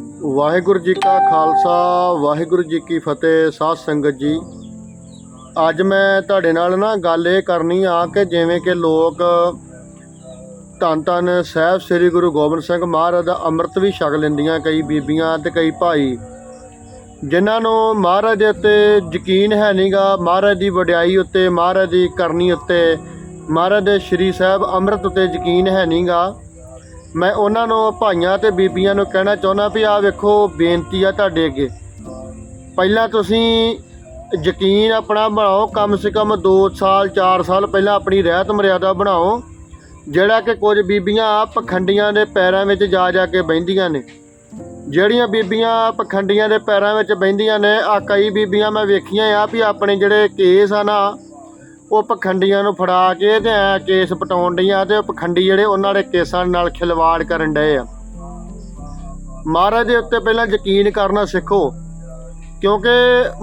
ਵਾਹਿਗੁਰੂ ਜੀ ਕਾ ਖਾਲਸਾ, ਵਾਹਿਗੁਰੂ ਜੀ ਕੀ ਫਤਿਹ, ਸਾਧ ਸੰਗਤ ਜੀ। ਅੱਜ ਮੈਂ ਤੁਹਾਡੇ ਨਾਲ ਨਾ ਗੱਲ ਇਹ ਕਰਨੀ ਆ ਕਿ ਜਿਵੇਂ ਕਿ ਲੋਕ ਧੰਨ ਧੰਨ ਸਾਹਿਬ ਸ੍ਰੀ ਗੁਰੂ ਗੋਬਿੰਦ ਸਿੰਘ ਮਹਾਰਾਜ ਦਾ ਅੰਮ੍ਰਿਤ ਵੀ ਛਕ ਲੈਂਦੀਆਂ, ਕਈ ਬੀਬੀਆਂ ਤੇ ਕਈ ਭਾਈ। ਜਿਨ੍ਹਾਂ ਨੂੰ ਮਹਾਰਾਜ ਦੇ ਉੱਤੇ ਯਕੀਨ ਹੈ ਨਹੀਂਗਾ ਮਹਾਰਾਜ ਦੀ ਵਡਿਆਈ ਉੱਤੇ, ਮਹਾਰਾਜ ਦੀ ਕਰਨੀ ਉੱਤੇ, ਮਹਾਰਾਜ ਦੇ ਸ੍ਰੀ ਸਾਹਿਬ ਅੰਮ੍ਰਿਤ ਉੱਤੇ ਯਕੀਨ ਹੈ ਨਹੀਂਗਾ ਮੈਂ ਉਹਨਾਂ ਨੂੰ, ਭਾਈਆਂ ਤੇ ਬੀਬੀਆਂ ਨੂੰ ਕਹਿਣਾ ਚਾਹੁੰਦਾ ਵੀ ਆਹ ਵੇਖੋ, ਬੇਨਤੀ ਆ ਤੁਹਾਡੇ ਅੱਗੇ। ਪਹਿਲਾਂ ਤੁਸੀਂ ਯਕੀਨ ਆਪਣਾ ਬਣਾਓ, ਕਮ ਸੇ ਕਮ 2 ਸਾਲ 4 ਸਾਲ ਪਹਿਲਾਂ ਆਪਣੀ ਰਹਿਤ ਮਰਿਆਦਾ ਬਣਾਓ, ਜਿਹੜਾ ਕਿ ਕੁਝ ਬੀਬੀਆਂ ਪਖੰਡੀਆਂ ਦੇ ਪੈਰਾਂ ਵਿੱਚ ਜਾ ਜਾ ਕੇ ਬਹਿੰਦੀਆਂ ਨੇ। ਜਿਹੜੀਆਂ ਬੀਬੀਆਂ ਪਖੰਡੀਆਂ ਦੇ ਪੈਰਾਂ ਵਿੱਚ ਬਹਿੰਦੀਆਂ ਨੇ ਆ ਕਈ ਬੀਬੀਆਂ ਮੈਂ ਵੇਖੀਆਂ ਆ ਵੀ ਆਪਣੇ ਜਿਹੜੇ ਕੇਸ ਆ ਨਾ ਉਹ ਪਖੰਡੀਆਂ ਨੂੰ ਫੜਾ ਕੇ ਤੇ ਐ ਕੇਸ ਪਟਾਉਣ ਡੀਆਂ ਤੇ ਉਹ ਪਖੰਡੀ ਜਿਹੜੇ ਉਹਨਾਂ ਦੇ ਕੇਸਾਂ ਨਾਲ ਖਿਲਵਾੜ ਕਰਨ ਡਏ ਆ। ਮਹਾਰਾਜ ਦੇ ਉੱਤੇ ਪਹਿਲਾਂ ਯਕੀਨ ਕਰਨਾ ਸਿੱਖੋ, ਕਿਉਂਕਿ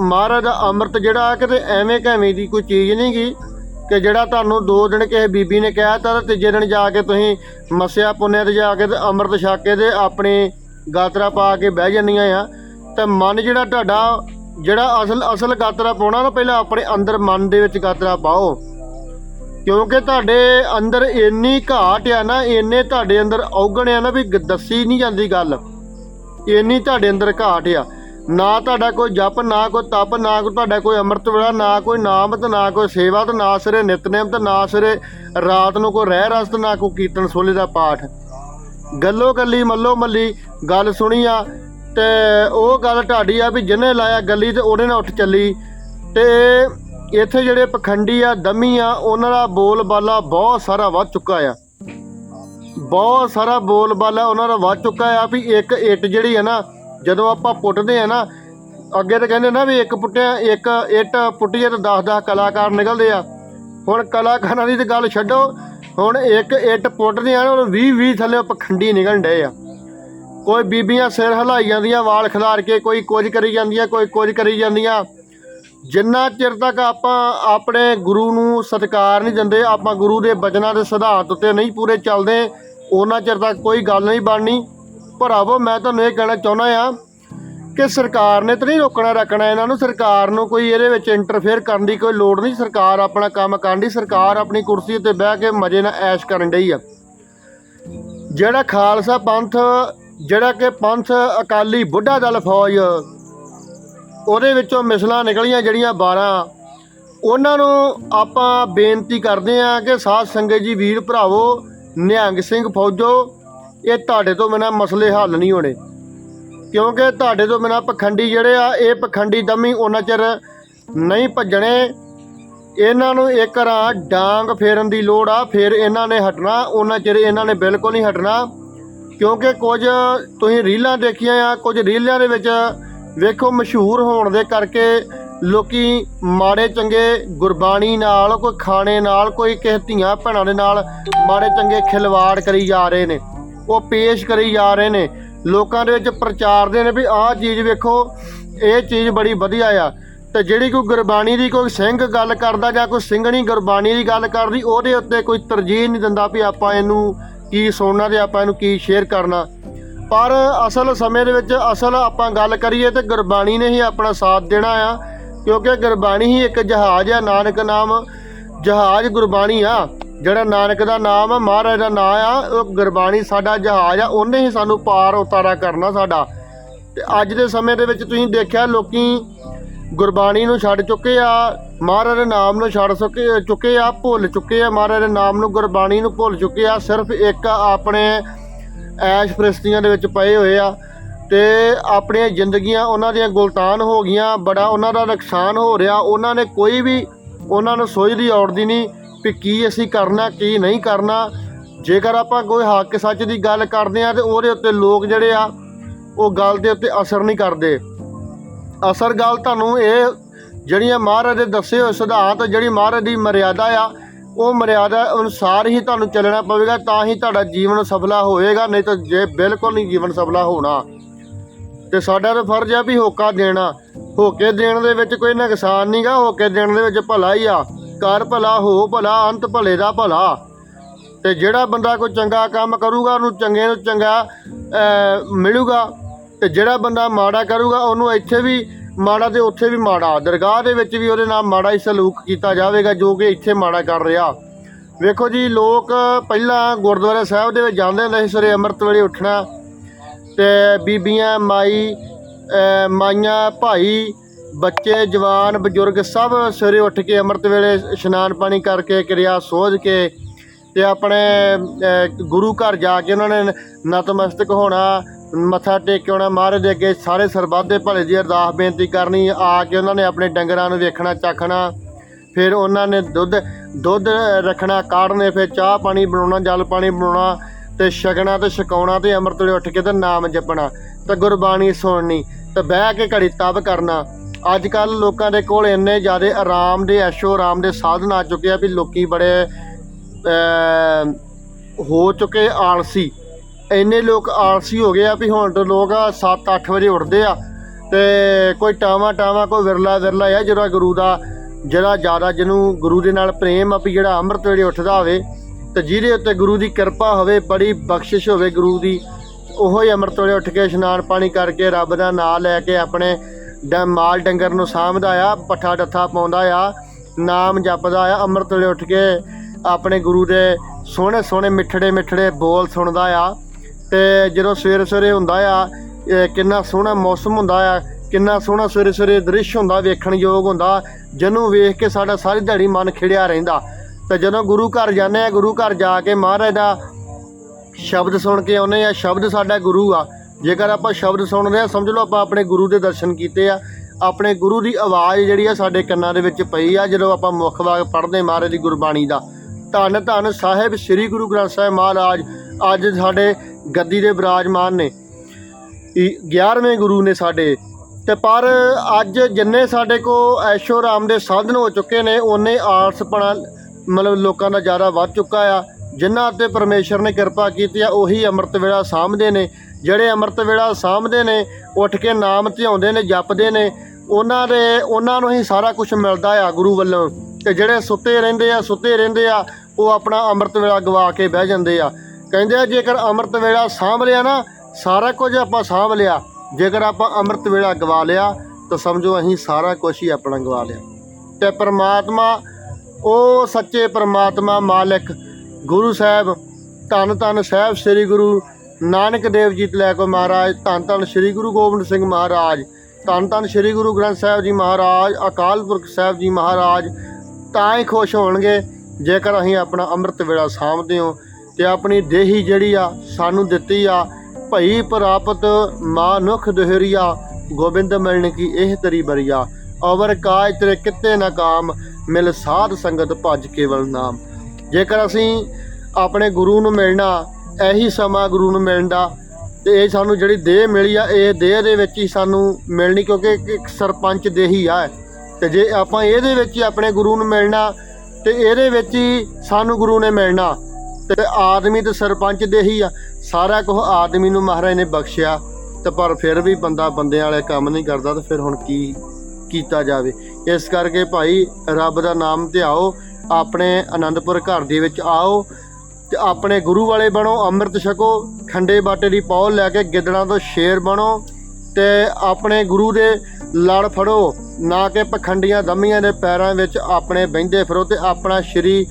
ਮਹਾਰਾਜ ਦਾ ਅੰਮ੍ਰਿਤ ਜਿਹੜਾ ਕਿਤੇ ਐਵੇਂ ਕੈਵੇਂ ਦੀ ਕੋਈ ਚੀਜ਼ ਨਹੀਂ ਗੀ ਕਿ ਜਿਹੜਾ ਤੁਹਾਨੂੰ ਦੋ ਦਿਨ ਕਿਸੇ ਬੀਬੀ ਨੇ ਕਿਹਾ ਤਾਂ ਤੀਜੇ ਦਿਨ ਜਾ ਕੇ ਤੁਸੀਂ ਮਸਿਆ ਪੁੰਨਿਆ ਤੇ ਜਾ ਕੇ ਤੇ ਅੰਮ੍ਰਿਤ ਛਕ ਕੇ ਤੇ ਆਪਣੇ ਗਾਤਰਾ ਪਾ ਕੇ ਬਹਿ ਜਾਂਦੀਆਂ ਆ। ਤੇ ਮਨ ਜਿਹੜਾ ਤੁਹਾਡਾ ਜਿਹੜਾ ਅਸਲ ਅਸਲ ਗਾਤਰਾ ਪਾਉਣਾ ਨਾ, ਪਹਿਲਾਂ ਆਪਣੇ ਅੰਦਰ ਮਨ ਦੇ ਵਿੱਚ ਗਾਤਰਾ ਪਾਓ। ਕਿਉਂਕਿ ਤੁਹਾਡੇ ਅੰਦਰ ਇੰਨੀ ਘਾਟ ਆ ਨਾ, ਇੰਨੇ ਤੁਹਾਡੇ ਅੰਦਰ ਔਗਣ ਆ ਨਾ ਵੀ ਦੱਸੀ ਨਹੀਂ ਜਾਂਦੀ ਗੱਲ। ਇੰਨੀ ਤੁਹਾਡੇ ਅੰਦਰ ਘਾਟ ਆ। ਨਾ ਤੁਹਾਡਾ ਕੋਈ ਜਪ, ਨਾ ਕੋਈ ਤਪ, ਨਾ ਕੋਈ ਤੁਹਾਡਾ ਕੋਈ ਅੰਮ੍ਰਿਤ ਵੇਲਾ, ਨਾ ਕੋਈ ਨਾਮ ਤੇ ਨਾ ਕੋਈ ਸੇਵਾ, ਤੇ ਨਾ ਸਿਰੇ ਨਿਤਨੇਮ, ਤੇ ਨਾ ਸਿਰੇ ਰਾਤ ਨੂੰ ਕੋਈ ਰਹਿ ਰਸਤ, ਨਾ ਕੋਈ ਕੀਰਤਨ ਸੋਲੇ ਦਾ ਪਾਠ। ਗੱਲੋ ਗੱਲੀ ਮੱਲੋ ਮੱਲੀ ਗੱਲ ਸੁਣੀ ਆ ਤੇ ਉਹ ਗੱਲ ਤੁਹਾਡੀ ਆ ਵੀ ਜਿਹਨੇ ਲਾਇਆ ਗੱਲੀ ਤੇ ਉਹਨੇ ਨਾਲ ਉੱਠ ਚੱਲੀ। ਤੇ ਇੱਥੇ ਜਿਹੜੇ ਪਖੰਡੀ ਆ, ਦਮੀ ਆ, ਉਹਨਾਂ ਦਾ ਬੋਲਬਾਲਾ ਬਹੁਤ ਸਾਰਾ ਵੱਧ ਚੁੱਕਾ ਆ। ਬਹੁਤ ਸਾਰਾ ਬੋਲਬਾਲਾ ਉਹਨਾਂ ਦਾ ਵੱਧ ਚੁੱਕਾ ਆ ਵੀ ਇੱਕ ਇੱਟ ਜਿਹੜੀ ਆ ਨਾ, ਜਦੋਂ ਆਪਾਂ ਪੁੱਟਦੇ ਆ ਨਾ, ਅੱਗੇ ਤਾਂ ਕਹਿੰਦੇ ਨਾ ਵੀ ਇੱਕ ਪੁੱਟਿਆ, ਇੱਕ ਇੱਟ ਪੁੱਟੀਏ ਤਾਂ 10-10 ਕਲਾਕਾਰ ਨਿਕਲਦੇ ਆ। ਹੁਣ ਕਲਾਕਾਰਾਂ ਦੀ ਤਾਂ ਗੱਲ ਛੱਡੋ, ਹੁਣ ਇੱਕ ਇੱਟ ਪੁੱਟਦੇ ਆ ਨਾ ਉਹ 20-20 ਥੱਲੇ ਪਖੰਡੀ ਨਿਕਲਣ ਡਏ ਆ। ਕੋਈ ਬੀਬੀਆਂ ਸਿਰ ਹਿਲਾਈ ਜਾਂਦੀਆਂ, ਵਾਲ ਖਿਲਾਰ ਕੇ ਕੋਈ ਕੁਝ ਕਰੀ ਜਾਂਦੀਆਂ, ਕੋਈ ਕੁਝ ਕਰੀ ਜਾਂਦੀਆਂ। ਜਿੰਨਾ ਚਿਰ ਤੱਕ ਆਪਾਂ ਆਪਣੇ ਗੁਰੂ ਨੂੰ ਸਤਿਕਾਰ ਨਹੀਂ ਦਿੰਦੇ, ਆਪਾਂ ਗੁਰੂ ਦੇ ਬਚਨਾਂ ਦੇ ਸਿਧਾਂਤ ਉੱਤੇ ਨਹੀਂ ਪੂਰੇ ਚੱਲਦੇ, ਉਹਨਾਂ ਚਿਰ ਤੱਕ ਕੋਈ ਗੱਲ ਨਹੀਂ ਬਣਨੀ। ਭਰਾਵੋ, ਮੈਂ ਤੁਹਾਨੂੰ ਇਹ ਕਹਿਣਾ ਚਾਹੁੰਦਾ ਆ ਕਿ ਸਰਕਾਰ ਨੇ ਤਾਂ ਨਹੀਂ ਰੋਕਣਾ ਰੱਖਣਾ, ਇਹਨਾਂ ਨੂੰ ਸਰਕਾਰ ਨੂੰ ਕੋਈ ਇਹਦੇ ਵਿੱਚ ਇੰਟਰਫੇਅਰ ਕਰਨ ਦੀ ਕੋਈ ਲੋੜ ਨਹੀਂ। ਸਰਕਾਰ ਆਪਣਾ ਕੰਮ ਕਰਨ ਦੀ, ਸਰਕਾਰ ਆਪਣੀ ਕੁਰਸੀ ਉੱਤੇ ਬਹਿ ਕੇ ਮਜੇ ਨਾਲ ਐਸ਼ ਕਰਨ ਡਈ ਆ। ਜਿਹੜਾ ਖਾਲਸਾ ਪੰਥ ਜਿਹੜਾ ਕਿ ਪੰਥ ਅਕਾਲੀ ਬੁੱਢਾ ਦਲ ਫੌਜ, ਉਹਦੇ ਵਿੱਚੋਂ ਮਿਸਲਾਂ ਨਿਕਲੀਆਂ ਜਿਹੜੀਆਂ 12 ਉਹਨਾਂ ਨੂੰ ਆਪਾਂ ਬੇਨਤੀ ਕਰਦੇ ਆਂ ਕਿ ਸਾਧ ਸੰਗਤ ਜੀ, ਵੀਰ ਭਰਾਵੋ, ਨਿਹੰਗ ਸਿੰਘ ਫੌਜੋ, ਇਹ ਤੁਹਾਡੇ ਤੋਂ ਬਿਨਾਂ ਮਸਲੇ ਹੱਲ ਨਹੀਂ ਹੋਣੇ। ਕਿਉਂਕਿ ਤੁਹਾਡੇ ਤੋਂ ਬਿਨਾਂ ਪਖੰਡੀ ਜਿਹੜੇ ਆ, ਇਹ ਪਖੰਡੀ ਦਮੀ ਉਹਨਾਂ ਚਿਰ ਨਹੀਂ ਭੱਜਣੇ। ਇਹਨਾਂ ਨੂੰ ਇੱਕ ਰਾਂ ਡਾਂਗ ਫੇਰਨ ਦੀ ਲੋੜ ਆ, ਫਿਰ ਇਹਨਾਂ ਨੇ ਹਟਣਾ। ਉਹਨਾਂ ਚਿਰ ਇਹਨਾਂ ਨੇ ਬਿਲਕੁਲ ਨਹੀਂ ਹਟਣਾ। ਕਿਉਂਕਿ ਕੁਝ ਤੁਸੀਂ ਰੀਲਾਂ ਦੇਖੀਆਂ ਆ, ਕੁਝ ਰੀਲਾਂ ਦੇ ਵਿੱਚ ਵੇਖੋ ਮਸ਼ਹੂਰ ਹੋਣ ਦੇ ਕਰਕੇ ਲੋਕੀ ਮਾੜੇ ਚੰਗੇ ਗੁਰਬਾਣੀ ਨਾਲ, ਕੋਈ ਖਾਣੇ ਨਾਲ, ਕੋਈ ਕਿਸੇ ਧੀਆਂ ਭੈਣਾਂ ਦੇ ਨਾਲ ਮਾੜੇ ਚੰਗੇ ਖਿਲਵਾੜ ਕਰੀ ਜਾ ਰਹੇ ਨੇ। ਉਹ ਪੇਸ਼ ਕਰੀ ਜਾ ਰਹੇ ਨੇ। ਲੋਕਾਂ ਦੇ ਵਿੱਚ ਪ੍ਰਚਾਰਦੇ ਨੇ ਵੀ ਆਹ ਚੀਜ਼ ਵੇਖੋ, ਇਹ ਚੀਜ਼ ਬੜੀ ਵਧੀਆ ਆ। ਤੇ ਜਿਹੜੀ ਕੋਈ ਗੁਰਬਾਣੀ ਦੀ ਕੋਈ ਸਿੰਘ ਗੱਲ ਕਰਦਾ ਜਾਂ ਕੋਈ ਸਿੰਘਣੀ ਗੁਰਬਾਣੀ ਦੀ ਗੱਲ ਕਰਦੀ, ਉਹਦੇ ਉੱਤੇ ਕੋਈ ਤਰਜੀਹ ਨਹੀਂ ਦਿੰਦਾ ਵੀ ਆਪਾਂ ਇਹਨੂੰ ਕੀ ਸੁਣਨਾ ਤੇ ਆਪਾਂ ਇਹਨੂੰ ਕੀ ਸ਼ੇਅਰ ਕਰਨਾ। ਪਰ ਅਸਲ ਸਮੇਂ ਦੇ ਵਿੱਚ ਅਸਲ ਆਪਾਂ ਗੱਲ ਕਰੀਏ ਤੇ ਗੁਰਬਾਣੀ ਨੇ ਹੀ ਆਪਣਾ ਸਾਥ ਦੇਣਾ ਆ, ਕਿਉਂਕਿ ਗੁਰਬਾਣੀ ਹੀ ਇੱਕ ਜਹਾਜ਼ ਆ, ਨਾਨਕ ਨਾਮ ਜਹਾਜ਼ ਗੁਰਬਾਣੀ ਆ। ਜਿਹੜਾ ਨਾਨਕ ਦਾ ਨਾਮ ਆ, ਮਹਾਰਾਜ ਦਾ ਨਾਮ ਆ, ਉਹ ਗੁਰਬਾਣੀ ਸਾਡਾ ਜਹਾਜ਼ ਆ, ਉਹਨੇ ਹੀ ਸਾਨੂੰ ਪਾਰ ਉਤਾਰਾ ਕਰਨਾ ਸਾਡਾ। ਤੇ ਅੱਜ ਦੇ ਸਮੇਂ ਦੇ ਵਿੱਚ ਤੁਸੀਂ ਦੇਖਿਆ ਲੋਕੀ ਗੁਰਬਾਣੀ ਨੂੰ ਛੱਡ ਚੁੱਕੇ ਆ, ਮਹਾਰਾਜ ਦੇ ਨਾਮ ਨੂੰ ਛੱਡ ਚੁੱਕੇ ਚੁੱਕੇ ਆ, ਭੁੱਲ ਚੁੱਕੇ ਆ, ਮਹਾਰਾਜ ਦੇ ਨਾਮ ਨੂੰ ਗੁਰਬਾਣੀ ਨੂੰ ਭੁੱਲ ਚੁੱਕੇ ਆ, ਸਿਰਫ ਇੱਕ ਆਪਣੇ ਐਸ਼ ਪ੍ਰਸਤੀਆਂ ਦੇ ਵਿੱਚ ਪਏ ਹੋਏ ਆ ਤੇ ਆਪਣੀਆਂ ਜ਼ਿੰਦਗੀਆਂ ਉਹਨਾਂ ਦੀਆਂ ਗੁਲਤਾਨ ਹੋ ਗਈਆਂ, ਬੜਾ ਉਹਨਾਂ ਦਾ ਨੁਕਸਾਨ ਹੋ ਰਿਹਾ, ਉਹਨਾਂ ਨੇ ਕੋਈ ਵੀ ਉਹਨਾਂ ਨੂੰ ਸੋਝਦੀ ਔੜਦੀ ਨਹੀਂ ਵੀ ਕੀ ਅਸੀਂ ਕਰਨਾ, ਕੀ ਨਹੀਂ ਕਰਨਾ। ਜੇਕਰ ਆਪਾਂ ਕੋਈ ਹੱਕ ਸੱਚ ਦੀ ਗੱਲ ਕਰਦੇ ਆ ਤੇ ਉਹਦੇ ਉੱਤੇ ਲੋਕ ਜਿਹੜੇ ਆ, ਉਹ ਗੱਲ ਦੇ ਉੱਤੇ ਅਸਰ ਨਹੀਂ ਕਰਦੇ। ਅਸਰ ਗੱਲ ਤੁਹਾਨੂੰ ਇਹ ਜਿਹੜੀਆਂ ਮਹਾਰਾਜ ਦੇ ਦੱਸੇ ਹੋਏ ਸਿਧਾਂਤ ਜਿਹੜੀ ਮਹਾਰਾਜ ਦੀ ਮਰਿਆਦਾ ਆ ਉਹ ਮਰਿਆਦਾ ਅਨੁਸਾਰ ਹੀ ਤੁਹਾਨੂੰ ਚੱਲਣਾ ਪਵੇਗਾ ਤਾਂ ਹੀ ਤੁਹਾਡਾ ਜੀਵਨ ਸਫਲਾ ਹੋਏਗਾ ਨਹੀਂ ਤਾਂ ਜੇ ਬਿਲਕੁਲ ਨਹੀਂ ਜੀਵਨ ਸਫਲਾ ਹੋਣਾ। ਤੇ ਸਾਡਾ ਤਾਂ ਫਰਜ਼ ਆ ਵੀ ਹੋਕਾ ਦੇਣਾ। ਹੋਕੇ ਦੇਣ ਦੇ ਵਿੱਚ ਕੋਈ ਨੁਕਸਾਨ ਨਹੀਂਗਾ ਹੋਕੇ ਦੇਣ ਦੇ ਵਿੱਚ ਭਲਾ ਹੀ ਆ। ਕਰ ਭਲਾ ਹੋ ਭਲਾ ਅੰਤ ਭਲੇ ਦਾ ਭਲਾ। ਤੇ ਜਿਹੜਾ ਬੰਦਾ ਕੋਈ ਚੰਗਾ ਕੰਮ ਕਰੂਗਾ ਉਹਨੂੰ ਚੰਗੇ ਨੂੰ ਚੰਗਾ ਅਹ, ਮਿਲੂਗਾ। ਤੇ ਜਿਹੜਾ ਬੰਦਾ ਮਾੜਾ ਕਰੂਗਾ, ਉਹਨੂੰ ਇੱਥੇ ਵੀ ਮਾੜਾ ਤੇ ਉੱਥੇ ਵੀ ਮਾੜਾ, ਦਰਗਾਹ ਦੇ ਵਿੱਚ ਵੀ ਉਹਦੇ ਨਾਲ ਮਾੜਾ ਹੀ ਸਲੂਕ ਕੀਤਾ ਜਾਵੇਗਾ, ਜੋ ਕਿ ਇੱਥੇ ਮਾੜਾ ਕਰ ਰਿਹਾ। ਵੇਖੋ ਜੀ, ਲੋਕ ਪਹਿਲਾਂ ਗੁਰਦੁਆਰਾ ਸਾਹਿਬ ਦੇ ਵਿੱਚ ਜਾਂਦੇ ਹੁੰਦੇ ਸੀ, ਸਵੇਰੇ ਅੰਮ੍ਰਿਤ ਵੇਲੇ ਉੱਠਣਾ, ਤੇ ਬੀਬੀਆਂ, ਮਾਈ ਮਾਈਆਂ, ਭਾਈ, ਬੱਚੇ, ਜਵਾਨ, ਬਜ਼ੁਰਗ ਸਭ ਸਵੇਰੇ ਉੱਠ ਕੇ ਅੰਮ੍ਰਿਤ ਵੇਲੇ ਇਸ਼ਨਾਨ ਪਾਣੀ ਕਰਕੇ, ਕਿਰਿਆ ਸੋਧ ਕੇ ਤੇ ਆਪਣੇ ਗੁਰੂ ਘਰ ਜਾ ਕੇ ਉਹਨਾਂ ਨੇ ਨਤਮਸਤਕ ਹੋਣਾ ਮੱਥਾ ਟੇਕ ਕੇ ਆਉਣਾ ਮਹਾਰਾਜ ਦੇ ਅੱਗੇ। ਸਾਰੇ ਸਰਬੱਤ ਦੇ ਭਲੇ ਦੀ ਅਰਦਾਸ ਬੇਨਤੀ ਕਰਨੀ ਆ ਕੇ ਉਹਨਾਂ ਨੇ ਆਪਣੇ ਡੰਗਰਾਂ ਨੂੰ ਵੇਖਣਾ, ਚੱਖਣਾ। ਫਿਰ ਉਹਨਾਂ ਨੇ ਦੁੱਧ ਦੁੱਧ ਰੱਖਣਾ ਕਾੜਨੇ ਫਿਰ ਚਾਹ ਪਾਣੀ ਬਣਾਉਣਾ, ਜਲ ਪਾਣੀ ਬਣਾਉਣਾ ਤੇ ਛਕਣਾ ਤੇ ਛਕਾਉਣਾ ਤੇ ਅੰਮ੍ਰਿਤ ਵੇਲੇ ਉੱਠ ਕੇ ਤੇ ਨਾਮ ਜਪਣਾ। ਤੇ ਗੁਰਬਾਣੀ ਸੁਣਨੀ, ਤੇ ਬਹਿ ਕੇ ਘੜੀ ਤਪ ਕਰਨਾ। ਅੱਜ ਕੱਲ ਲੋਕਾਂ ਦੇ ਕੋਲ ਇੰਨੇ ਜ਼ਿਆਦੇ ਆਰਾਮ ਦੇ ਐਸ਼ੋ ਆਰਾਮ ਦੇ ਸਾਧਨ ਆ ਚੁੱਕੇ ਆ ਵੀ ਲੋਕੀ ਬੜੇ ਹੋ ਚੁੱਕੇ ਆਲਸੀ। ਇੰਨੇ ਲੋਕ ਆਲਸੀ ਹੋ ਗਏ ਆ ਵੀ ਹੁਣ ਲੋਕ 7-8 ਵਜੇ ਉੱਠਦੇ ਆ ਤੇ ਕੋਈ ਟਾਵਾ ਟਾਵਾ, ਕੋਈ ਵਿਰਲਾ ਵਿਰਲਾ ਆ ਜਿਹੜਾ ਗੁਰੂ ਦਾ, ਜਿਹੜਾ ਜ਼ਿਆਦਾ ਜਿਹਨੂੰ ਗੁਰੂ ਦੇ ਨਾਲ ਪ੍ਰੇਮ ਆ ਵੀ ਜਿਹੜਾ ਅੰਮ੍ਰਿਤ ਵੇਲੇ ਉੱਠਦਾ ਹੋਵੇ ਤੇ ਜਿਹਦੇ ਉੱਤੇ ਗੁਰੂ ਦੀ ਕਿਰਪਾ ਹੋਵੇ, ਬੜੀ ਬਖਸ਼ਿਸ਼ ਹੋਵੇ ਗੁਰੂ ਦੀ, ਉਹੋ ਹੀ ਅੰਮ੍ਰਿਤ ਵੇਲੇ ਉੱਠ ਕੇ ਇਸ਼ਨਾਨ ਪਾਣੀ ਕਰਕੇ ਰੱਬ ਦਾ ਨਾਮ ਲੈ ਕੇ ਆਪਣੇ ਡ- ਮਾਲ ਡੰਗਰ ਨੂੰ ਸਾਂਭਦਾ ਆ, ਪੱਠਾ ਡੱਥਾ ਪਾਉਂਦਾ ਆ, ਨਾਮ ਜਪਦਾ ਆ, ਅੰਮ੍ਰਿਤ ਵੇਲੇ ਉੱਠ ਕੇ ਆਪਣੇ ਗੁਰੂ ਦੇ ਸੋਹਣੇ ਸੋਹਣੇ ਮਿੱਠੜੇ ਮਿੱਠੜੇ ਬੋਲ ਸੁਣਦਾ ਆ। ਤੇ ਜਦੋਂ ਸਵੇਰੇ ਸਵੇਰੇ ਹੁੰਦਾ ਆ ਕਿੰਨਾ ਸੋਹਣਾ ਮੌਸਮ ਹੁੰਦਾ ਆ, ਕਿੰਨਾ ਸੋਹਣਾ ਸਵੇਰੇ ਸਵੇਰੇ ਦ੍ਰਿਸ਼ ਹੁੰਦਾ, ਵੇਖਣ ਯੋਗ ਹੁੰਦਾ, ਜਿਹਨੂੰ ਵੇਖ ਕੇ ਸਾਡਾ ਸਾਰੀ ਦਿਹਾੜੀ ਮਨ ਖਿੜਿਆ ਰਹਿੰਦਾ। ਤੇ ਜਦੋਂ ਗੁਰੂ ਘਰ ਜਾਂਦੇ ਆ, ਗੁਰੂ ਘਰ ਜਾ ਕੇ ਮਹਾਰਾਜ ਦਾ ਸ਼ਬਦ ਸੁਣ ਕੇ ਆਉਂਦੇ ਆ, ਸ਼ਬਦ ਸਾਡਾ ਗੁਰੂ ਆ। ਜੇਕਰ ਆਪਾਂ ਸ਼ਬਦ ਸੁਣ ਰਹੇ ਆ, ਸਮਝ ਲਓ ਆਪਾਂ ਆਪਣੇ ਗੁਰੂ ਦੇ ਦਰਸ਼ਨ ਕੀਤੇ ਆ, ਆਪਣੇ ਗੁਰੂ ਦੀ ਆਵਾਜ਼ ਜਿਹੜੀ ਆ ਸਾਡੇ ਕੰਨਾਂ ਦੇ ਵਿੱਚ ਪਈ ਆ, ਜਦੋਂ ਆਪਾਂ ਮੁੱਖ ਵਾਕ ਪੜ੍ਹਦੇ ਮਹਾਰਾਜ ਦੀ ਗੁਰਬਾਣੀ ਦਾ। ਧੰਨ ਧੰਨ ਸਾਹਿਬ, ਸ੍ਰੀ ਗੁਰੂ ਗ੍ਰੰਥ ਸਾਹਿਬ ਮਹਾਰਾਜ, ਅੱਜ ਸਾਡੇ ਗੱਦੀ ਦੇ ਵਿਰਾਜਮਾਨ ਨੇ। 11ਵੇਂ ਗੁਰੂ ਨੇ ਸਾਡੇ। ਤੇ ਪਰ ਅੱਜ ਜਿੰਨੇ ਸਾਡੇ ਕੋ ਐਸ਼ੋ ਰਾਮ ਦੇ ਸਾਧਨ ਹੋ ਚੁੱਕੇ ਨੇ ਉਹਨੇ ਆਲਸਪਣਾ ਮਤਲਬ ਲੋਕਾਂ ਦਾ ਜ਼ਿਆਦਾ ਵੱਧ ਚੁੱਕਾ ਆ। ਜਿਨ੍ਹਾਂ ਤੇ ਪਰਮੇਸ਼ਰ ਨੇ ਕਿਰਪਾ ਕੀਤੀ ਆ, ਉਹੀ ਅੰਮ੍ਰਿਤ ਵੇਲਾ ਸਾਂਭਦੇ ਨੇ। ਜਿਹੜੇ ਅੰਮ੍ਰਿਤ ਵੇਲਾ ਸਾਂਭਦੇ ਨੇ, ਉੱਠ ਕੇ ਨਾਮ ਧਿਆਉਂਦੇ ਨੇ, ਜਪਦੇ ਨੇ, ਉਹਨਾਂ ਦੇ, ਉਹਨਾਂ ਨੂੰ ਹੀ ਸਾਰਾ ਕੁਝ ਮਿਲਦਾ ਆ ਗੁਰੂ ਵੱਲੋਂ। ਤੇ ਜਿਹੜੇ ਸੁੱਤੇ ਰਹਿੰਦੇ ਆ, ਸੁੱਤੇ ਰਹਿੰਦੇ ਆ, ਉਹ ਆਪਣਾ ਅੰਮ੍ਰਿਤ ਵੇਲਾ ਗਵਾ ਕੇ ਬਹਿ ਜਾਂਦੇ ਆ। ਕਹਿੰਦੇ ਆ, ਜੇਕਰ ਅੰਮ੍ਰਿਤ ਵੇਲਾ ਸਾਂਭ ਲਿਆ ਨਾ, ਸਾਰਾ ਕੁਝ ਆਪਾਂ ਸਾਂਭ ਲਿਆ। ਜੇਕਰ ਆਪਾਂ ਅੰਮ੍ਰਿਤ ਵੇਲਾ ਗਵਾ ਲਿਆ, ਤਾਂ ਸਮਝੋ ਅਸੀਂ ਸਾਰਾ ਕੁਝ ਹੀ ਆਪਣਾ ਗਵਾ ਲਿਆ। ਤੇ ਪ੍ਰਮਾਤਮਾ ਉਹ ਸੱਚੇ ਪ੍ਰਮਾਤਮਾ ਮਾਲਕ, ਗੁਰੂ ਸਾਹਿਬ, ਧੰਨ ਧੰਨ ਸਾਹਿਬ ਸ੍ਰੀ ਗੁਰੂ ਨਾਨਕ ਦੇਵ ਜੀ ਤੋਂ ਲੈ ਕੇ ਮਹਾਰਾਜ, ਧੰਨ ਧੰਨ ਸ੍ਰੀ ਗੁਰੂ ਗੋਬਿੰਦ ਸਿੰਘ ਮਹਾਰਾਜ, ਧੰਨ ਧੰਨ ਸ੍ਰੀ ਗੁਰੂ ਗ੍ਰੰਥ ਸਾਹਿਬ ਜੀ ਮਹਾਰਾਜ, ਅਕਾਲ ਪੁਰਖ ਸਾਹਿਬ ਜੀ ਮਹਾਰਾਜ, ਤਾਂ ਹੀ ਖੁਸ਼ ਹੋਣਗੇ ਜੇਕਰ ਅਸੀਂ ਆਪਣਾ ਅੰਮ੍ਰਿਤ ਵੇਲਾ ਸਾਂਭਦੇ ਹਾਂ। ਤੇ ਆਪਣੀ ਦੇਹੀ ਜਿਹੜੀ ਆ, ਸਾਨੂੰ ਦਿੱਤੀ ਆ, ਭਈ ਪ੍ਰਾਪਤ ਮਾਨੁਖ ਦੁਹਰੀਆ, ਗੋਬਿੰਦ ਮਿਲਣ ਕੀ ਇਹ ਤਰੀ ਬਰੀਆ। ਅਵਰ ਕਾਜ ਤੇਰੇ ਕਿਤੇ ਨਾ ਕਾਮ, ਮਿਲ ਸਾਧ ਸੰਗਤ ਭਜ ਕੇਵਲ ਨਾਮ। ਜੇਕਰ ਅਸੀਂ ਆਪਣੇ ਗੁਰੂ ਨੂੰ ਮਿਲਣਾ, ਇਹੀ ਸਮਾਂ ਗੁਰੂ ਨੂੰ ਮਿਲਣ ਦਾ, ਤੇ ਇਹ ਸਾਨੂੰ ਜਿਹੜੀ ਦੇਹ ਮਿਲੀ ਆ, ਇਹ ਦੇਹ ਦੇ ਵਿੱਚ ਹੀ ਸਾਨੂੰ ਮਿਲਣੀ, ਕਿਉਂਕਿ ਇੱਕ- ਸਰਪੰਚ ਦੇਹੀ ਆ। ਤੇ ਜੇ ਆਪਾਂ ਇਹਦੇ ਵਿੱਚ ਹੀ ਆਪਣੇ ਗੁਰੂ ਨੂੰ ਮਿਲਣਾ, ਤੇ ਇਹਦੇ ਵਿੱਚ ਹੀ ਸਾਨੂੰ ਗੁਰੂ ਨੇ ਮਿਲਣਾ। ਤੇ ਆਦਮੀ ਤੇ ਸਰਪੰਚ ਦੇ ਹੀ ਆ। ਸਾਰਾ ਕੁਝ ਆਦਮੀ ਨੂੰ ਮਹਾਰਾਜ ਨੇ ਬਖਸ਼ਿਆ। ਤੇ ਪਰ ਫਿਰ ਵੀ ਬੰਦਾ ਬੰਦਿਆਂ ਵਾਲੇ ਕੰਮ ਨਹੀਂ ਕਰਦਾ ਤੇ ਫਿਰ ਹੁਣ ਕੀ ਕੀਤਾ ਜਾਵੇ। ਇਸ ਕਰਕੇ ਭਾਈ ਰੱਬ ਦਾ ਨਾਮ ਧਿਆਓ ਆਪਣੇ ਆਨੰਦਪੁਰ ਘਰ ਦੇ ਵਿੱਚ ਆਓ। ਤੇ ਆਪਣੇ ਗੁਰੂ ਵਾਲੇ ਬਣੋ, ਅੰਮ੍ਰਿਤ ਛਕੋ, ਖੰਡੇ ਬਾਟੇ ਦੀ ਪੌਲ ਲੈ ਕੇ ਗਿੱਦੜਾਂ ਤੋਂ ਸ਼ੇਰ ਬਣੋ ਤੇ ਆਪਣੇ ਗੁਰੂ ਦੇ ਲੜ ਫੜੋ। ਨਾ ਕਿ ਪਖੰਡੀਆਂ ਦਮੀਆਂ ਦੇ ਪੈਰਾਂ ਵਿੱਚ ਆਪਣੇ ਬਹਿੰਦੇ ਫਿਰੋ ਤੇ ਆਪਣਾ ਸ਼੍ਰੀ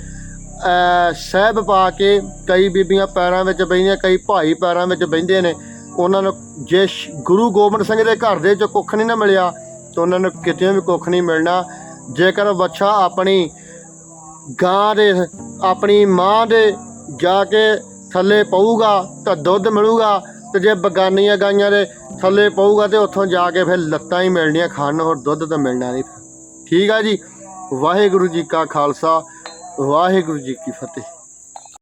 ਸਹਿਬ ਪਾ ਕੇ ਕਈ ਬੀਬੀਆਂ ਪੈਰਾਂ ਵਿੱਚ ਬਹਿੰਦੀਆਂ, ਕਈ ਭਾਈ ਪੈਰਾਂ ਵਿੱਚ ਬਹਿੰਦੇ ਨੇ। ਉਹਨਾਂ ਨੂੰ ਜੇ ਸ਼- ਗੁਰੂ ਗੋਬਿੰਦ ਸਿੰਘ ਦੇ ਘਰ ਦੇ ਚ ਕੁੱਖ ਨਹੀਂ ਨਾ ਮਿਲਿਆ, ਤਾਂ ਉਹਨਾਂ ਨੂੰ ਕਿਤੇ ਵੀ ਕੁੱਖ ਨਹੀਂ ਮਿਲਣਾ। ਜੇਕਰ ਬੱਚਾ ਆਪਣੀ ਗਾਂ ਦੇ, ਆਪਣੀ ਮਾਂ ਦੇ ਜਾ ਕੇ ਥੱਲੇ ਪਊਗਾ, ਤਾਂ ਦੁੱਧ ਮਿਲੂਗਾ। ਤੇ ਜੇ ਬਗਾਨੀਆਂ ਗਾਈਆਂ ਦੇ ਥੱਲੇ ਪਊਗਾ, ਤੇ ਉੱਥੋਂ ਜਾ ਕੇ ਫਿਰ ਲੱਤਾਂ ਹੀ ਮਿਲਣੀਆਂ, ਖਾਣ ਨੂੰ ਹੋਰ ਦੁੱਧ ਤਾਂ ਮਿਲਣਾ ਨਹੀਂ। ਠੀਕ ਆ ਜੀ। ਵਾਹਿਗੁਰੂ ਜੀ ਕਾ ਖਾਲਸਾ। ਵਾਹਿਗੁਰੂ ਜੀ ਕੀ ਫਤਿਹ।